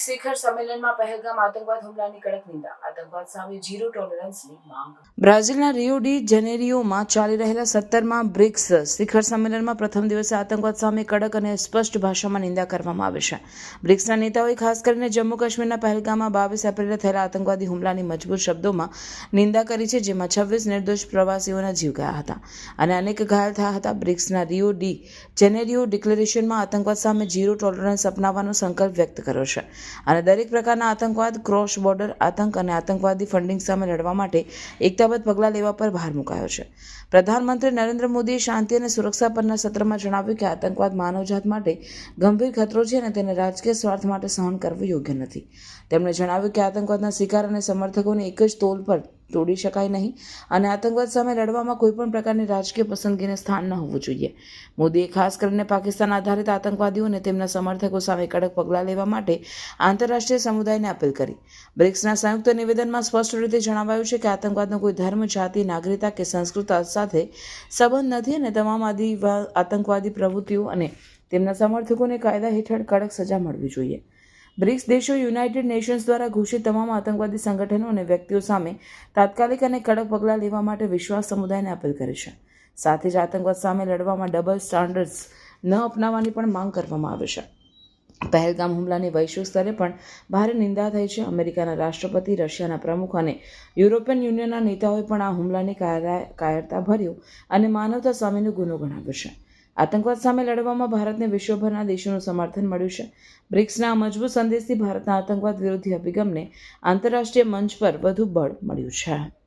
BRICS શિખર સંમેલનમાં પહેલગામ આતંકવાદ હુમલાની કડક નિંદા. આતંકવાદ સામે ઝીરો ટોલરન્સની માંગ. બ્રાઝિલના રિયો જેનેરિયોમાં ચાલી રહેલા સત્તરમાં બ્રિક્સ શિખર સંમેલનમાં પ્રથમ દિવસે આતંકવાદ સામે કડક અને સ્પષ્ટ ભાષામાં નિંદા કરવામાં આવી છે. બ્રિક્સના નેતાઓએ ખાસ કરીને જમ્મુ કાશ્મીરના પહેલગામમાં બાવીસ એપ્રિલે થયેલા આતંકવાદી હુમલાની મજબૂત શબ્દોમાં નિંદા કરી છે, જેમાં છવ્વીસ નિર્દોષ પ્રવાસીઓના જીવ ગયા હતા. અને અનેક ઘાયલ થયા હતા બ્રિક્સના રિયો ડી જેનેરિયો ડિક્લેરેશનમાં આતંકવાદ સામે ઝીરો ટોલરન્સ અપનાવવાનો સંકલ્પ વ્યક્ત કર્યો છે. અને દરેક પ્રકારના આતંકવાદ, ક્રોસ બોર્ડર આતંક અને આતંકવાદી ફંડિંગ સામે લડવા માટે એકતાબદ્ધ પગલાં લેવા પર ભાર મુકાયો છે. પ્રધાનમંત્રી નરેન્દ્ર મોદીએ શાંતિ અને સુરક્ષા પરના સત્રમાં જણાવ્યું કે આતંકવાદ માનવજાત માટે ગંભીર ખતરો છે અને તેને રાજકીય સ્વાર્થ માટે સહન કરવું યોગ્ય નથી. તેમણે જણાવ્યું કે આતંકવાદના શિકાર અને સમર્થકોની એક જ તોલ પર તોડી શકાય નહીં. અને આતંકવાદ સામે લડવામાં કોઈપણ પ્રકારની રાજકીય પસંદગીને સ્થાન ન હોવું જોઈએ. મોદીએ ખાસ કરીને પાકિસ્તાન આધારિત આતંકવાદીઓ અને તેમના સમર્થકો સામે કડક પગલાં લેવા માટે આંતરરાષ્ટ્રીય સમુદાયને અપીલ કરી. બ્રિક્સના સંયુક્ત નિવેદનમાં સ્પષ્ટ રીતે જણાવાયું છે કે આતંકવાદનો કોઈ ધર્મ, જાતિ, નાગરિકતા કે સંસ્કૃતિ સાથે સંબંધ નથી અને તમામ આદિ આતંકવાદી પ્રવૃત્તિઓ અને તેમના સમર્થકોને કાયદા હેઠળ કડક સજા મળવી જોઈએ. બ્રિક્સ દેશો યુનાઇટેડ નેશન્સ દ્વારા ઘોષિત તમામ આતંકવાદી સંગઠનો અને વ્યક્તિઓ સામે તાત્કાલિક અને કડક પગલાં લેવા માટે વિશ્વાસ સમુદાયને અપીલ કરી છે. સાથે જ આતંકવાદ સામે લડવામાં ડબલ સ્ટાન્ડર્ડ્સ ન અપનાવવાની પણ માંગ કરવામાં આવે છે. પહેલગામ હુમલાની વૈશ્વિક સ્તરે પણ ભારે નિંદા થઈ છે. અમેરિકાના રાષ્ટ્રપતિ, રશિયાના પ્રમુખ અને યુરોપિયન યુનિયનના નેતાઓએ પણ આ હુમલાની કાયરા કાયરતા ભર્યો અને માનવતા સામેનો ગુનો ગણાવ્યો છે. આતંકવાદ સામે લડવામાં ભારતને વિશ્વભરના દેશોનું સમર્થન મળ્યું છે. બ્રિક્સના મજબૂત સંદેશથી ભારતના આતંકવાદ વિરોધી અભિગમને આંતરરાષ્ટ્રીય મંચ પર વધુ બળ મળ્યું છે.